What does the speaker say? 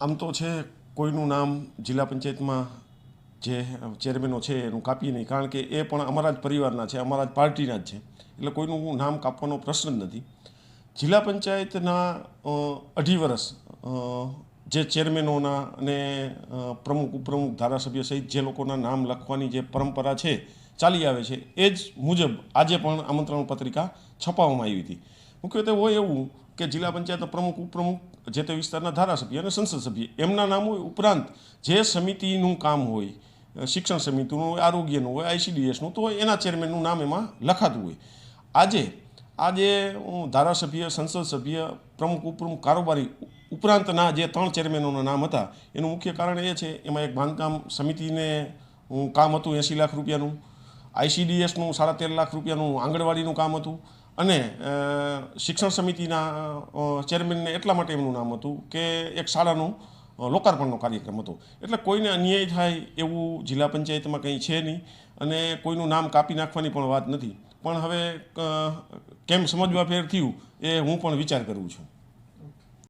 આમ તો છે, કોઈનું નામ જિલ્લા પંચાયતમાં જે ચેરમેનો છે, એનું કાપીએ નહીં. કારણ કે એ પણ અમારા જ પરિવારના છે, અમારા જ પાર્ટીના જ છે. એટલે કોઈનું નામ કાપવાનો પ્રશ્ન જ નથી. જિલ્લા પંચાયતના અઢી વર્ષ જે ચેરમેનોના અને પ્રમુખ, ઉપપ્રમુખ, ધારાસભ્ય સહિત જે લોકોના નામ લખવાની જે પરંપરા છે, ચાલી આવે છે, એ જ મુજબ આજે પણ આમંત્રણ પત્રિકા છપાવવામાં આવી હતી. મુખ્યત્વે હોય એવું કે જિલ્લા પંચાયતના પ્રમુખ, ઉપપ્રમુખ જે તે વિસ્તારના ધારાસભ્ય અને સંસદ સભ્ય, એમના નામ ઉપરાંત જે સમિતિનું કામ હોય શિક્ષણ સમિતિનું હોય, આરોગ્યનું હોય, આઈસીડીએસનું તો એના ચેરમેનનું નામ એમાં લખાતું હોય. આજે આજે હું ધારાસભ્ય, સંસદ સભ્ય, પ્રમુખ, ઉપપ્રમુખ, કારોબારી ઉપરાંતના જે ત્રણ ચેરમેનોના નામ હતા, એનું મુખ્ય કારણ એ છે, એમાં એક બાંધકામ સમિતિને કામ હતું એંસી લાખ રૂપિયાનું, આઈસીડીએસનું સાડા તેર લાખ રૂપિયાનું આંગણવાડીનું કામ હતું અને શિક્ષણ સમિતિના ચેરમેનને એટલા માટે એમનું નામ હતું કે એક શાળાનું લોકાર્પણનો કાર્યક્રમ હતો. એટલે કોઈને અન્યાય થાય એવું જિલ્લા પંચાયતમાં કંઈ છે નહીં અને કોઈનું નામ કાપી નાખવાની પણ વાત નથી. પણ હવે કેમ સમજવા ફેર થયું એ હું પણ વિચાર કરું છું.